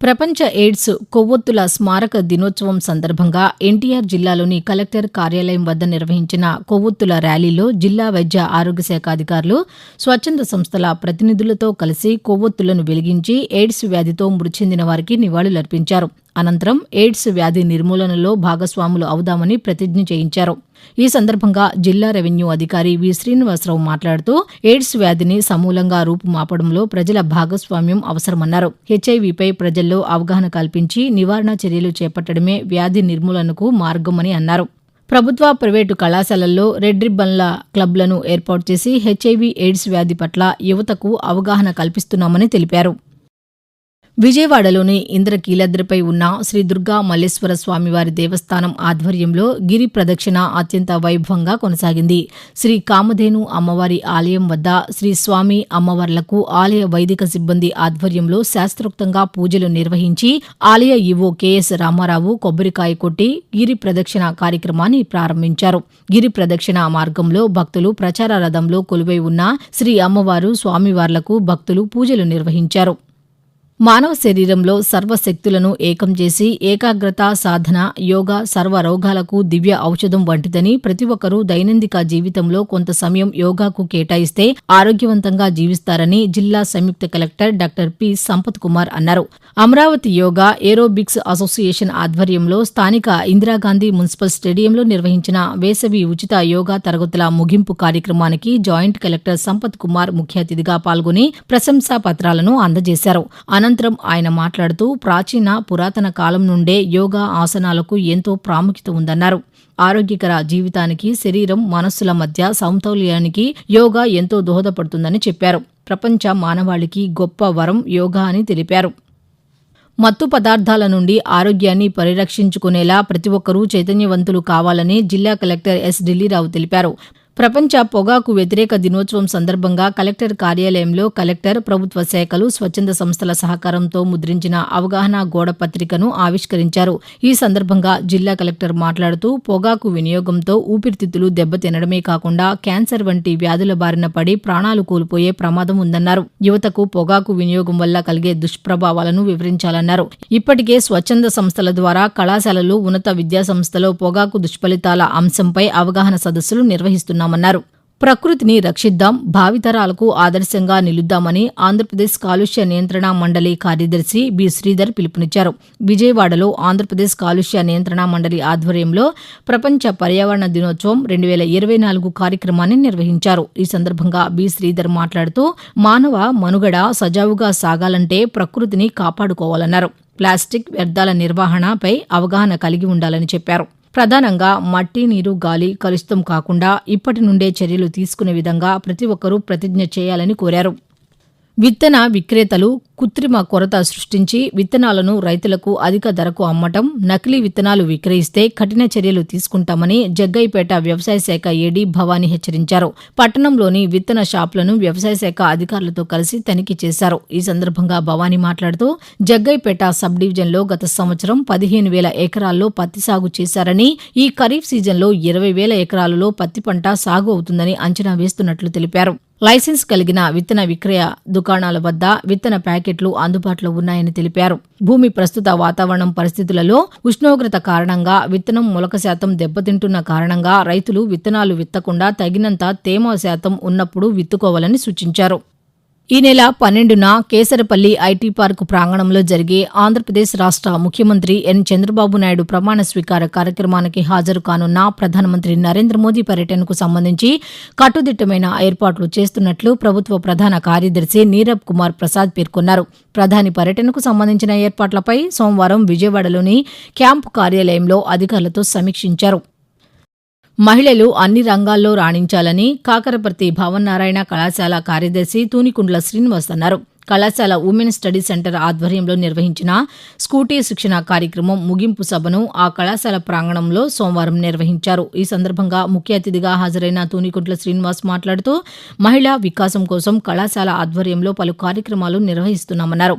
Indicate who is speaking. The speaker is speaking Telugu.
Speaker 1: ప్రపంచ ఎయిడ్స్ కొవ్వొత్తుల స్మారక దినోత్సవం సందర్భంగా ఎన్టీఆర్ జిల్లాలోని కలెక్టర్ కార్యాలయం వద్ద నిర్వహించిన కొవ్వొత్తుల ర్యాలీలో జిల్లా వైద్య ఆరోగ్య శాఖ అధికారులు స్వచ్ఛంద సంస్థల ప్రతినిధులతో కలిసి కొవ్వొత్తులను వెలిగించి ఎయిడ్స్ వ్యాధితో మృతి చెందిన వారికి నివాళులర్పించారు. అనంతరం ఎయిడ్స్ వ్యాధి నిర్మూలనలో భాగస్వాములు అవుదామని ప్రతిజ్ఞ చేయించారు. ఈ సందర్భంగా జిల్లా రెవెన్యూ అధికారి వి. శ్రీనివాసరావు మాట్లాడుతూ ఎయిడ్స్ వ్యాధిని సమూలంగా రూపుమాపడంలో ప్రజల భాగస్వామ్యం అవసరమన్నారు. హెచ్ఐవిపై ప్రజల్లో అవగాహన కల్పించి నివారణ చర్యలు చేపట్టడమే వ్యాధి నిర్మూలనకు మార్గమని అన్నారు. ప్రభుత్వ ప్రైవేటు కళాశాలల్లో రెడ్ రిబ్బన్ల క్లబ్లను ఏర్పాటు చేసి హెచ్ఐవి ఎయిడ్స్ వ్యాధి పట్ల యువతకు అవగాహన కల్పిస్తున్నామని తెలిపారు. విజయవాడలోని ఇంద్రకీలాద్రిపై ఉన్న శ్రీ దుర్గా మల్లేశ్వర స్వామివారి దేవస్థానం ఆధ్వర్యంలో గిరి ప్రదక్షిణ అత్యంత వైభవంగా కొనసాగింది. శ్రీ కామధేను అమ్మవారి ఆలయం వద్ద శ్రీ స్వామి అమ్మవార్లకు ఆలయ వైదిక సిబ్బంది ఆధ్వర్యంలో శాస్త్రోక్తంగా పూజలు నిర్వహించి ఆలయ ఈవో కెఎస్ రామారావు కొబ్బరికాయ కొట్టి గిరి ప్రదక్షిణ కార్యక్రమాన్ని ప్రారంభించారు. గిరి ప్రదక్షిణ మార్గంలో భక్తులు ప్రచార రథంలో కొలువై ఉన్న శ్రీ అమ్మవారు స్వామివార్లకు భక్తులు పూజలు నిర్వహించారు. మానవ శరీరంలో సర్వశక్తులను ఏకం చేసి ఏకాగ్రత సాధన యోగా సర్వ రోగాలకు దివ్య ఔషధం వంటిదని ప్రతి ఒక్కరూ దైనందిక జీవితంలో కొంత సమయం యోగాకు కేటాయిస్తే ఆరోగ్యవంతంగా జీవిస్తారని జిల్లా సంయుక్త collector doctor P. Sampath Kumar అన్నారు. అమరావతి యోగా ఏరోబిక్స్ అసోసియేషన్ ఆధ్వర్యంలో స్థానిక ఇందిరాగాంధీ మున్సిపల్ స్టేడియంలో నిర్వహించిన వేసవి ఉచిత యోగా తరగతుల ముగింపు కార్యక్రమానికి జాయింట్ కలెక్టర్ సంపత్ కుమార్ ముఖ్య అతిథిగా పాల్గొని ప్రశంసా పత్రాలను అందజేశారు అనంతరం ఆయన మాట్లాడుతూ ప్రాచీన పురాతన కాలం నుండే యోగా ఆసనాలకు ఎంతో ప్రాముఖ్యత ఉందన్నారు. ఆరోగ్యకర జీవితానికి శరీరం మనస్సుల మధ్య సమతౌల్యానికి యోగా ఎంతో దోహదపడుతుందని చెప్పారు. ప్రపంచ మానవాళికి గొప్ప వరం యోగా అని తెలిపారు. మత్తు పదార్థాల నుండి ఆరోగ్యాన్ని పరిరక్షించుకునేలా ప్రతి ఒక్కరూ చైతన్యవంతులు కావాలని జిల్లా కలెక్టర్ ఎస్ ఢిల్లీరావు తెలిపారు. ప్రపంచ పొగాకు వ్యతిరేక దినోత్సవం సందర్భంగా కలెక్టర్ కార్యాలయంలో కలెక్టర్ ప్రభుత్వ శాఖలు స్వచ్ఛంద సంస్థల సహకారంతో ముద్రించిన అవగాహన గోడ పత్రికను ఆవిష్కరించారు. ఈ సందర్భంగా జిల్లా కలెక్టర్ మాట్లాడుతూ పొగాకు వినియోగంతో ఊపిరితిత్తులు దెబ్బతినడమే కాకుండా క్యాన్సర్ వంటి వ్యాధుల బారిన పడి ప్రాణాలు కోల్పోయే ప్రమాదం ఉందన్నారు. యువతకు పొగాకు వినియోగం వల్ల కలిగే దుష్ప్రభావాలను వివరించాలన్నారు. ఇప్పటికే స్వచ్ఛంద సంస్థల ద్వారా కళాశాలలు ఉన్నత విద్యాసంస్థలో పొగాకు దుష్ఫలితాల అంశంపై అవగాహన సదస్సులు నిర్వహిస్తున్నారు చేస్తున్నామన్నారు. ప్రకృతిని రక్షిద్దాం భావితరాలకు ఆదర్శంగా నిలుద్దామని ఆంధ్రప్రదేశ్ కాలుష్య నియంత్రణ మండలి కార్యదర్శి బి. శ్రీధర్ పిలుపునిచ్చారు. విజయవాడలో ఆంధ్రప్రదేశ్ కాలుష్య నియంత్రణ మండలి ఆధ్వర్యంలో ప్రపంచ పర్యావరణ దినోత్సవం రెండు వేల ఇరవై నాలుగు కార్యక్రమాన్ని నిర్వహించారు. ఈ సందర్భంగా బి. శ్రీధర్ మాట్లాడుతూ మానవ మనుగడ సజావుగా సాగాలంటే ప్రకృతిని కాపాడుకోవాలన్నారు. ప్లాస్టిక్ వ్యర్థాల నిర్వహణపై అవగాహన కలిగి ఉండాలని చెప్పారు. ప్రధానంగా మట్టి నీరు గాలి కలుషితం కాకుండా ఇప్పటి నుండే చర్యలు తీసుకునే విధంగా ప్రతి ఒక్కరూ ప్రతిజ్ఞ చేయాలని కోరారు. విత్తన విక్రేతలు కృత్రిమ కొరత సృష్టించి విత్తనాలను రైతులకు అధిక ధరకు అమ్మటం నకిలీ విత్తనాలు విక్రయిస్తే కఠిన చర్యలు తీసుకుంటామని జగ్గైపేట వ్యవసాయ శాఖ ఏడీ భవానీ హెచ్చరించారు. పట్టణంలోని విత్తన షాపులను వ్యవసాయ శాఖ అధికారులతో కలిసి తనిఖీ చేశారు. ఈ సందర్భంగా భవానీ మాట్లాడుతూ జగ్గైపేట సబ్ డివిజన్లో గత సంవత్సరం పదిహేను వేల ఎకరాల్లో పత్తి సాగు చేశారని ఈ ఖరీఫ్ సీజన్లో ఇరవై వేల ఎకరాలలో పత్తి పంట సాగు అవుతుందని అంచనా వేస్తున్నట్లు తెలిపారు. లైసెన్స్ కలిగిన విత్తన విక్రయ దుకాణాల వద్ద విత్తన ప్యాకెట్లు అందుబాటులో ఉన్నాయని తెలిపారు. భూమి ప్రస్తుత వాతావరణం పరిస్థితులలో ఉష్ణోగ్రత కారణంగా విత్తనం మొలక శాతం దెబ్బతింటున్న కారణంగా రైతులు విత్తనాలు విత్తకుండా తగినంత తేమ శాతం ఉన్నప్పుడు విత్తుకోవాలని సూచించారు. ఈ నెల పన్నెండున కేసరపల్లి ఐటీ పార్కు ప్రాంగణంలో జరిగే ఆంధ్రప్రదేశ్ రాష్ట్ర ముఖ్యమంత్రి ఎన్. చంద్రబాబు నాయుడు ప్రమాణ స్వీకార కార్యక్రమానికి హాజరు కానున్న ప్రధానమంత్రి నరేంద్ర మోదీ పర్యటనకు సంబంధించి కట్టుదిట్టమైన ఏర్పాట్లు చేస్తున్నట్లు ప్రభుత్వ ప్రధాన కార్యదర్శి నీరబ్ కుమార్ ప్రసాద్ పేర్కొన్నారు. ప్రధాని పర్యటనకు సంబంధించిన ఏర్పాట్లపై సోమవారం విజయవాడలోని క్యాంపు కార్యాలయంలో అధికారులతో సమీక్షించారు. మహిళలు అన్ని రంగాల్లో రాణించాలని కాకరపర్తి భావనారాయణ కళాశాల కార్యదర్శి తూనికుండ్ల శ్రీనివాస్ అన్నారు. కళాశాల ఉమెన్ స్టడీ సెంటర్ ఆధ్వర్యంలో నిర్వహించిన స్కూటీ శిక్షణ కార్యక్రమం ముగింపు సభను ఆ కళాశాల ప్రాంగణంలో సోమవారం నిర్వహించారు. ఈ సందర్భంగా ముఖ్య అతిథిగా హాజరైన తూనికుంట్ల శ్రీనివాస్ మాట్లాడుతూ మహిళా వికాసం కోసం కళాశాల ఆధ్వర్యంలో పలు కార్యక్రమాలు నిర్వహిస్తున్నామన్నారు.